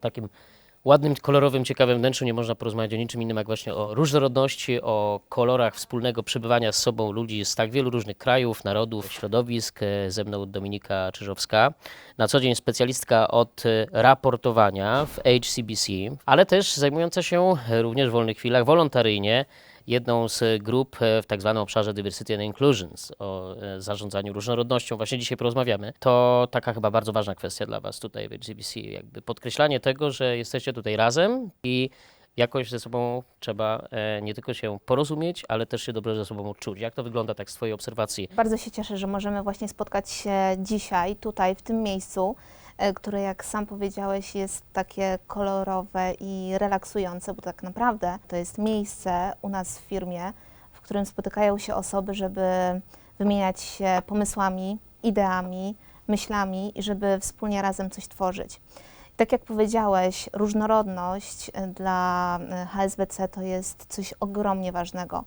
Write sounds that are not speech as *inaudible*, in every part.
takim ładnym, kolorowym, ciekawym wnętrzu nie można porozmawiać o niczym innym, jak właśnie o różnorodności, o kolorach wspólnego przebywania z sobą ludzi z tak wielu różnych krajów, narodów, środowisk. E, Ze mną Dominika Czyżowska, na co dzień specjalistka od e, raportowania w HCBC, ale też zajmująca się również w wolnych chwilach wolontaryjnie jedną z grup e, w tak zwanym obszarze Diversity and Inclusions, o e, zarządzaniu różnorodnością. Właśnie dzisiaj porozmawiamy. To taka chyba bardzo ważna kwestia dla Was tutaj w HGBC, jakby podkreślanie tego, że jesteście tutaj razem i jakoś ze sobą trzeba e, nie tylko się porozumieć, ale też się dobrze ze sobą odczuć. Jak to wygląda tak z Twojej obserwacji? Bardzo się cieszę, że możemy właśnie spotkać się dzisiaj, tutaj, w tym miejscu, które, jak sam powiedziałeś, jest takie kolorowe i relaksujące, bo tak naprawdę to jest miejsce u nas w firmie, w którym spotykają się osoby, żeby wymieniać się pomysłami, ideami, myślami i żeby wspólnie razem coś tworzyć. Tak jak powiedziałeś, różnorodność e, dla e, HSBC to jest coś ogromnie ważnego.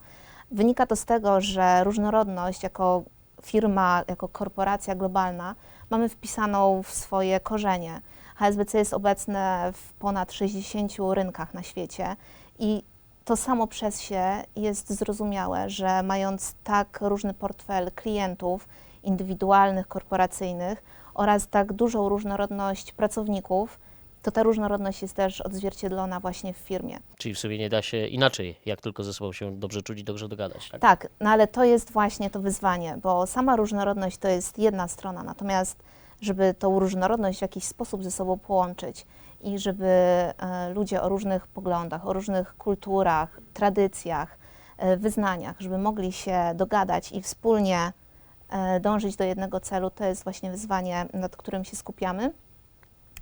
Wynika to z tego, że różnorodność jako firma, jako korporacja globalna mamy wpisaną w swoje korzenie. HSBC jest obecne w ponad 60 rynkach na świecie i to samo przez się jest zrozumiałe, że mając tak różny portfel klientów indywidualnych, korporacyjnych oraz tak dużą różnorodność pracowników, to ta różnorodność jest też odzwierciedlona właśnie w firmie. Czyli w sumie nie da się inaczej, jak tylko ze sobą się dobrze czuć i dobrze dogadać. Tak? Tak, no ale to jest właśnie to wyzwanie, bo sama różnorodność to jest jedna strona, natomiast żeby tą różnorodność w jakiś sposób ze sobą połączyć i żeby e, ludzie o różnych poglądach, o różnych kulturach, tradycjach, e, wyznaniach, żeby mogli się dogadać i wspólnie e, dążyć do jednego celu, to jest właśnie wyzwanie, nad którym się skupiamy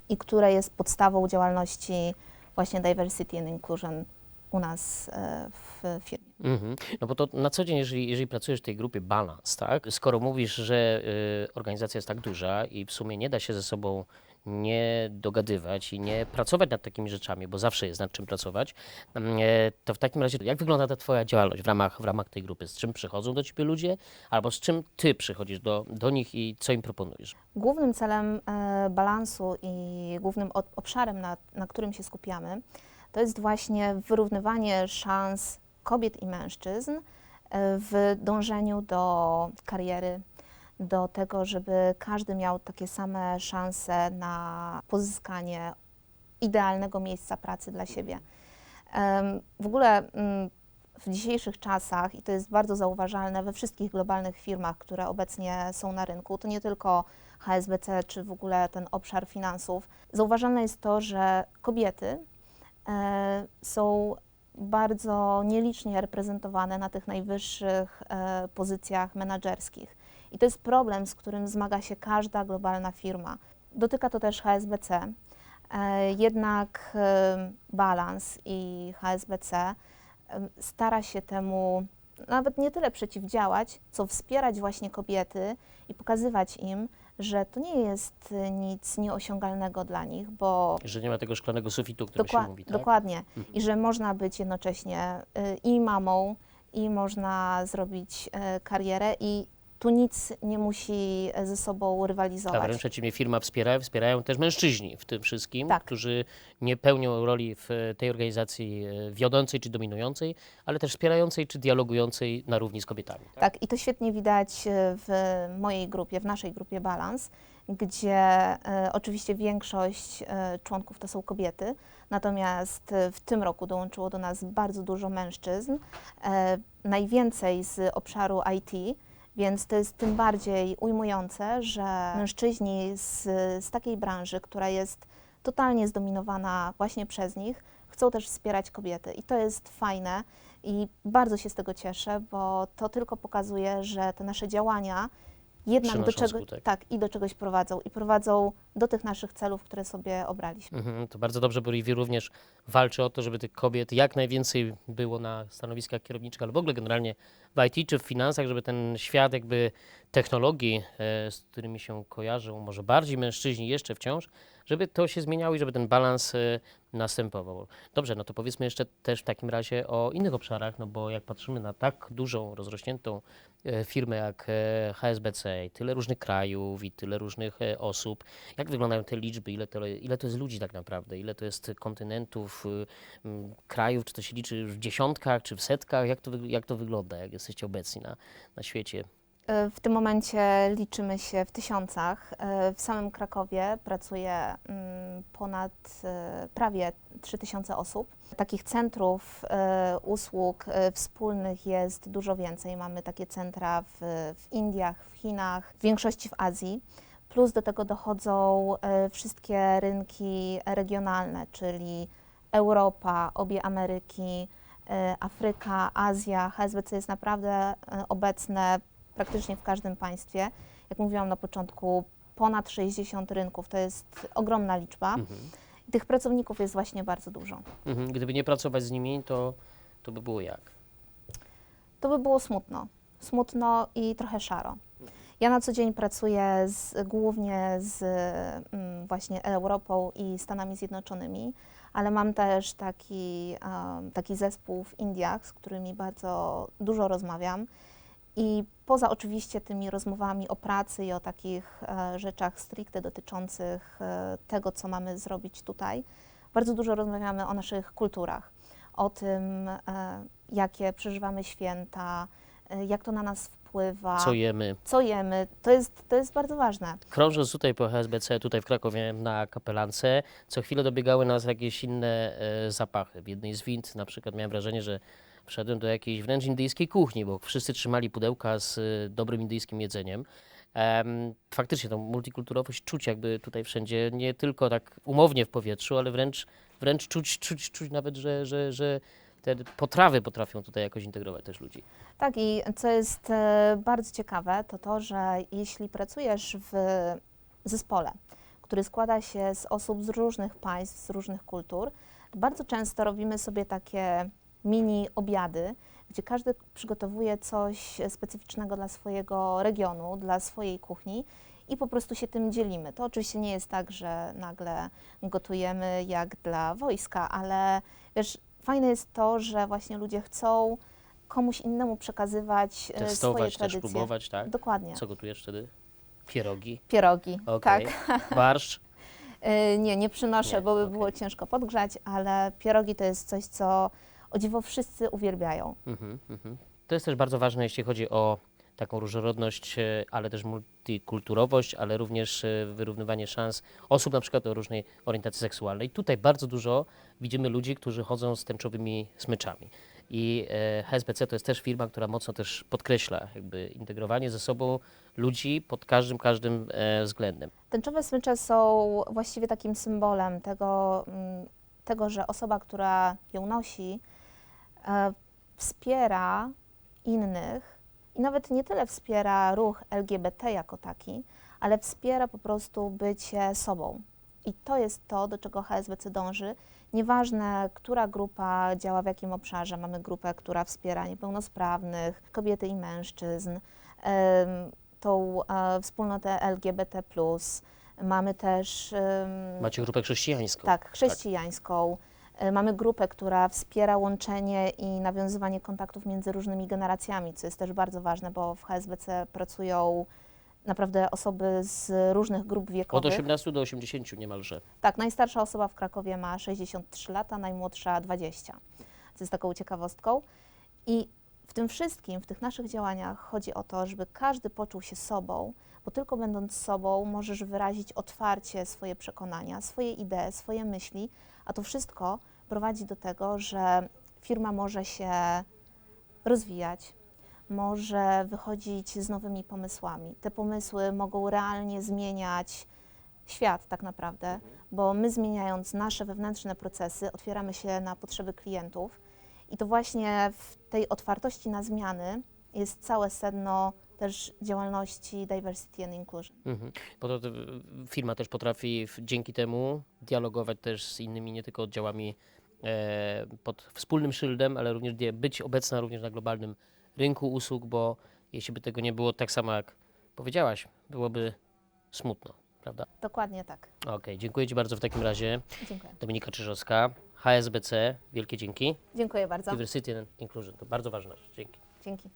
i które jest podstawą działalności właśnie Diversity and Inclusion u nas e, w firmie. Mhm. No bo to na co dzień, jeżeli, jeżeli pracujesz w tej grupie balans, tak? Skoro mówisz, że y, organizacja jest tak duża i w sumie nie da się ze sobą nie dogadywać i nie pracować nad takimi rzeczami, bo zawsze jest nad czym pracować, mm, e, to w takim razie jak wygląda ta twoja działalność w ramach, w ramach tej grupy? Z czym przychodzą do ciebie ludzie albo z czym ty przychodzisz do, do nich i co im proponujesz? Głównym celem e, balansu i głównym obszarem, na, na którym się skupiamy, to jest właśnie wyrównywanie szans kobiet i mężczyzn e, w dążeniu do kariery, do tego, żeby każdy miał takie same szanse na pozyskanie idealnego miejsca pracy dla siebie. W ogóle mm, w dzisiejszych czasach, i to jest bardzo zauważalne we wszystkich globalnych firmach, które obecnie są na rynku, to nie tylko HSBC czy w ogóle ten obszar finansów, zauważalne jest to, że kobiety e, są bardzo nielicznie reprezentowane na tych najwyższych e, pozycjach menedżerskich. I to jest problem, z którym zmaga się każda globalna firma. Dotyka to też HSBC. E, Jednak e, Balans i HSBC em, stara się temu nawet nie tyle przeciwdziałać, co wspierać właśnie kobiety i pokazywać im, że to nie jest e, nic nieosiągalnego dla nich, bo Że nie ma tego szklanego sufitu, o którym Dokła- się mówi, tak? Dokładnie. Mhm. I że można być jednocześnie i mamą, i można zrobić karierę i tu nic nie musi ze sobą Tak, rywalizować. wręcz przeciwnie, firma wspiera, wspierają też mężczyźni w tym wszystkim, Tak. którzy nie pełnią roli w e, tej organizacji e, wiodącej czy dominującej, ale też wspierającej czy dialogującej na równi z kobietami. Tak? Tak, i to świetnie widać w mojej grupie, w naszej grupie Balans, gdzie y, oczywiście większość y, członków to są kobiety, natomiast w tym roku dołączyło do nas bardzo dużo mężczyzn, y, najwięcej z obszaru IT, więc to jest tym bardziej ujmujące, że mężczyźni z, z takiej branży, która jest totalnie zdominowana właśnie przez nich, chcą też wspierać kobiety. I to jest fajne i bardzo się z tego cieszę, bo to tylko pokazuje, że te nasze działania jednak do czego, skutek. tak, i do czegoś prowadzą i prowadzą do tych naszych celów, które sobie obraliśmy. Mhm, to bardzo dobrze, bo Review również walczy o to, żeby tych kobiet jak najwięcej było na stanowiskach kierowniczych, ale w ogóle generalnie w IT czy w finansach, żeby ten świat jakby technologii, e, z którymi się kojarzą może bardziej mężczyźni jeszcze wciąż, żeby to się zmieniało i żeby ten balans e, następował. Dobrze, no to powiedzmy jeszcze też w takim razie o innych obszarach, no bo jak patrzymy na tak dużą, rozrośniętą e, firmę jak HSBC, i tyle różnych krajów i tyle różnych osób, jak wyglądają te liczby, ile to, ile to jest ludzi tak naprawdę, ile to jest kontynentów, y, krajów, czy to się liczy w dziesiątkach, czy w setkach, jak to, jak to wygląda, jak jesteście obecni na, na świecie? E, W tym momencie liczymy się w tysiącach. E, W samym Krakowie pracuje mm, ponad e, prawie 3000 osób. Takich centrów usług wspólnych jest dużo więcej. Mamy takie centra w, w Indiach, w Chinach, w większości w Azji. Plus do tego dochodzą wszystkie rynki regionalne, czyli Europa, obie Ameryki, Afryka, Azja. HSBC jest naprawdę obecne praktycznie w każdym państwie. Jak mówiłam na początku, ponad 60 rynków to jest ogromna liczba. Mhm. Tych pracowników jest właśnie bardzo dużo. Mhm. Gdyby nie pracować z nimi, to, to by było jak? To by było smutno. Smutno i trochę szaro. Ja na co dzień pracuję z, głównie z mm, właśnie Europą i Stanami Zjednoczonymi, ale mam też taki, em, taki zespół w Indiach, z którymi bardzo dużo rozmawiam. I poza oczywiście tymi rozmowami o pracy i o takich e, rzeczach stricte dotyczących e, tego, co mamy zrobić tutaj, bardzo dużo rozmawiamy o naszych kulturach, o tym, e, jakie przeżywamy święta, jak to na nas wpływa, Co jemy? co jemy. To jest, to jest bardzo ważne. Krążąc tutaj po HSBC, tutaj w Krakowie na kapelance, co chwilę dobiegały nas jakieś inne e, zapachy. W jednej z wind na przykład miałem wrażenie, że wszedłem do jakiejś wręcz indyjskiej kuchni, bo wszyscy trzymali pudełka z e, dobrym indyjskim jedzeniem. Em, faktycznie tą multikulturowość czuć jakby tutaj wszędzie, nie tylko tak umownie w powietrzu, ale wręcz, wręcz czuć, czuć, czuć nawet, że, że, że te potrawy potrafią tutaj jakoś integrować też ludzi. Tak, i co jest e, bardzo ciekawe, to to, że jeśli pracujesz w zespole, który składa się z osób z różnych państw, z różnych kultur, bardzo często robimy sobie takie mini obiady, gdzie każdy przygotowuje coś specyficznego dla swojego regionu, dla swojej kuchni i po prostu się tym dzielimy. To oczywiście nie jest tak, że nagle gotujemy jak dla wojska, ale wiesz, fajne jest to, że właśnie ludzie chcą komuś innemu przekazywać e, swoje Testować, też tradycje. próbować, tak? Dokładnie. Co gotujesz wtedy? Pierogi, Pierogi. okej. Tak. *laughs* Barszcz, E, Nie, nie przynoszę, Nie, bo by okej. było ciężko podgrzać, ale pierogi to jest coś, co o dziwo wszyscy uwielbiają. Mhm, mhm. To jest też bardzo ważne, jeśli chodzi o taką różnorodność, e, ale też multikulturowość, ale również e, wyrównywanie szans osób na przykład o różnej orientacji seksualnej. Tutaj bardzo dużo widzimy ludzi, którzy chodzą z tęczowymi smyczami. I e, HSBC to jest też firma, która mocno też podkreśla jakby integrowanie ze sobą ludzi pod każdym, każdym względem. Tęczowe smycze są właściwie takim symbolem tego, mm, tego że osoba, która ją nosi, wspiera innych i nawet nie tyle wspiera ruch LGBT jako taki, ale wspiera po prostu bycie sobą. I to jest to, do czego HSBC dąży. Nieważne, która grupa działa w jakim obszarze. Mamy grupę, która wspiera niepełnosprawnych, kobiety i mężczyzn, tą e, wspólnotę LGBT. Mamy też Macie grupę chrześcijańską. tak, chrześcijańską. E, Mamy grupę, która wspiera łączenie i nawiązywanie kontaktów między różnymi generacjami, co jest też bardzo ważne, bo w HSBC pracują naprawdę osoby z różnych grup Od wiekowych. 18 do 80 niemalże. Tak, najstarsza osoba w Krakowie ma 63 lata, najmłodsza 20. Co jest taką ciekawostką. I w tym wszystkim, w tych naszych działaniach chodzi o to, żeby każdy poczuł się sobą, bo tylko będąc sobą możesz wyrazić otwarcie swoje przekonania, swoje idee, swoje myśli, a to wszystko prowadzi do tego, że firma może się rozwijać, może wychodzić z nowymi pomysłami. Te pomysły mogą realnie zmieniać świat tak naprawdę, bo my zmieniając nasze wewnętrzne procesy, otwieramy się na potrzeby klientów i to właśnie w tej otwartości na zmiany jest całe sedno też działalności diversity and inclusion. Mhm. Bo to, to firma też potrafi w, dzięki temu dialogować też z innymi, nie tylko oddziałami e, pod wspólnym szyldem, ale również być obecna również na globalnym rynku usług, bo jeśli by tego nie było, tak samo jak powiedziałaś, byłoby smutno, prawda? Dokładnie tak. Okej, dziękuję Ci bardzo w takim razie. Dziękuję. Dominika Czyżowska, HSBC, wielkie dzięki. Dziękuję bardzo. Diversity and Inclusion, to bardzo ważne. Dzięki. Dzięki.